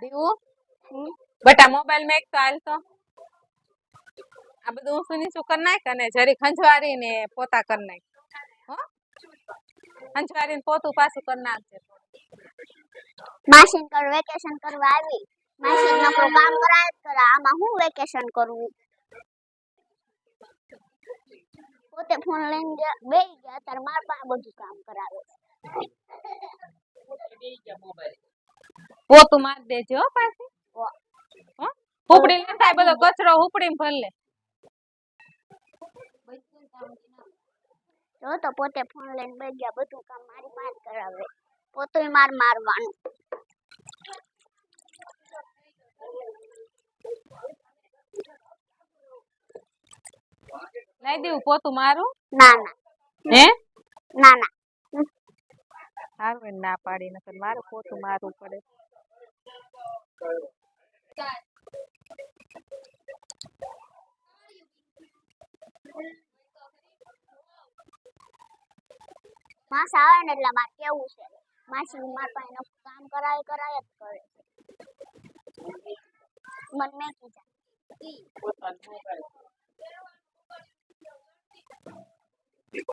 દીવું. બટા mobile make તો હાલ તો આ બધું ઊંચું નીચું કરી નાખ અને જરી ખંજવારીને પોતા કરી નાખ. હો? ખંજવારીને પોતું પાછું કરી નાખજે. માસીન કર વેકેશન કરવા આવી. માસી નકરું કામ કરાય જ કરે આમાં હું વેકેશન કરવું પોતે ફોન લઈને ગયા- બેહી ગયા ત્યારે મારા પાસે બધું કામ કરાવે પોતું માર દેજે હો પાછી. હુપડી હો? થાય બધો કચરો હુપડી ભર લે. જો તો પોતે ફોન લઈને બેસી ગયા બધું કામ મારી માર કરાવે. પોતે માર મારવાનું. લઈ દેવું પોતું મારું? ના ના. હે? ના ના. હારું ના પાડી નકર મારે પોતું મારવું પડે. માસ આવે ને એટલે મારે કેવું છે? માસી મારા પાસે એનું કામ કરાય કરાય જ કરે છે. મને કીધા